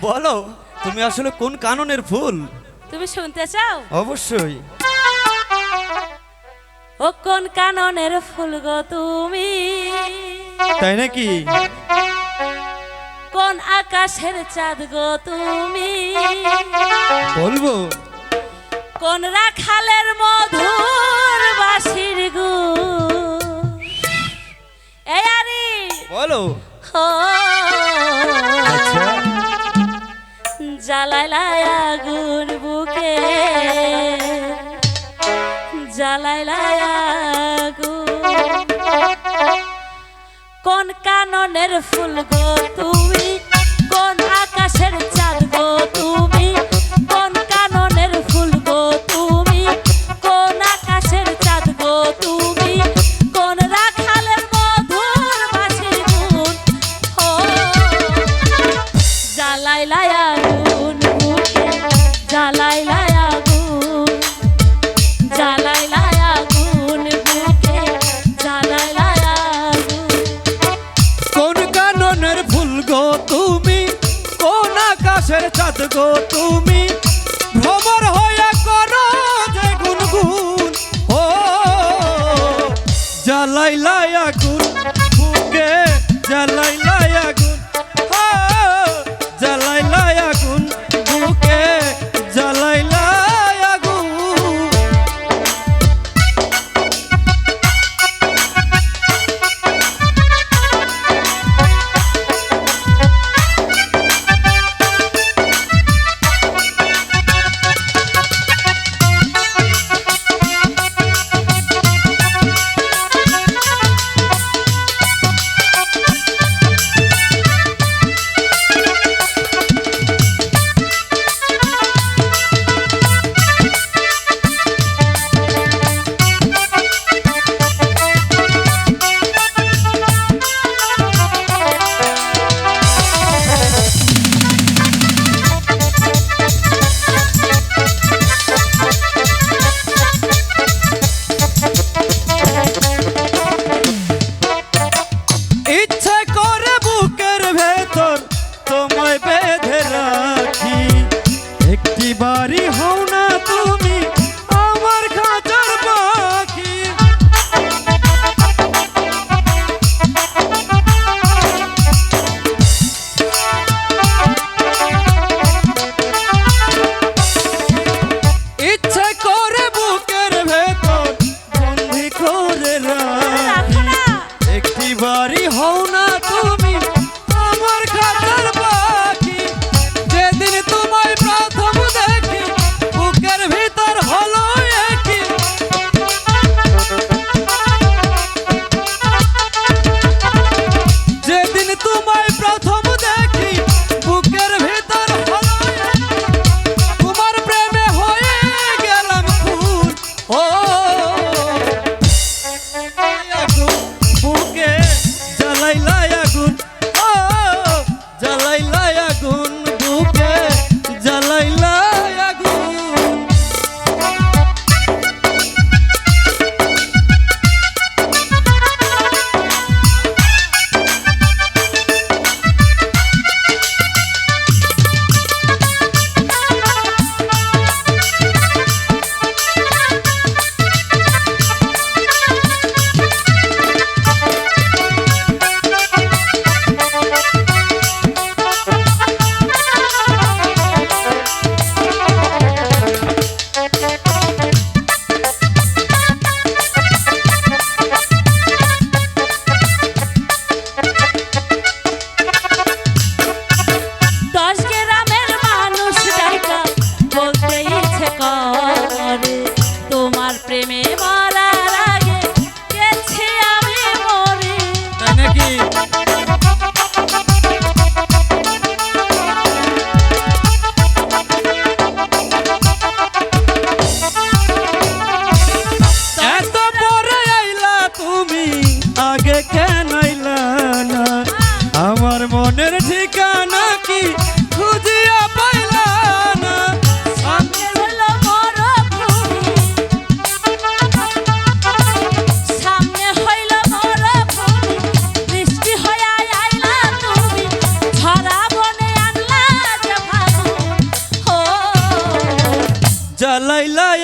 বলো তুমি আসলে কোন কাননের ফুল? তুমি শুনতে চাও? অবশ্যই। ও কোন কাননের ফুল গো তুমি? তাই নাকি? কোন আকাশের চাঁদ গো তুমি? বলব। কোন রাখালের মধুর বাসির গো? এই আরি! বলো। ও জ্বালাইলাই আগুন বুকে। জালাই আগুন। কোন কাননের ফুল গো তুমি? গো তুমি কোন আকাশের চাঁদ গো তুমি?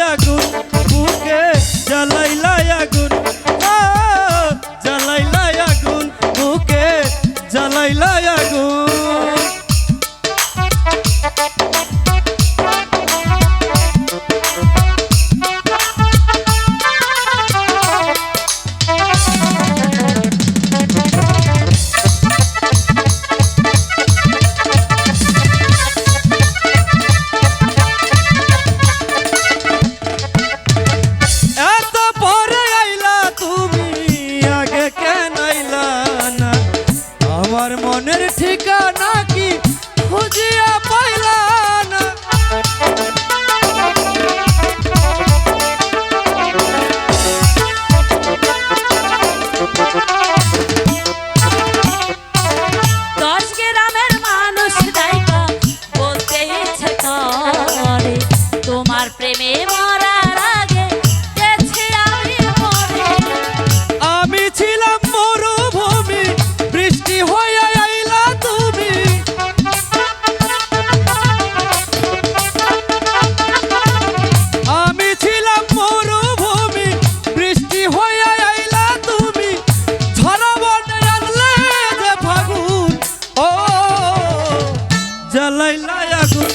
লায়া গুন বুকে জ্বালাইলা আগুন প্রেমে মরার আগে আমি ছিলাম মরুভূমি, বৃষ্টি হয়ে আইলা তুমি। আমি ছিলাম মরুভূমি, বৃষ্টি হয়ে আইলা তুমি। ঝড় বনে রাখলে ফাগুন, ও জ্বালাইলা আগুন।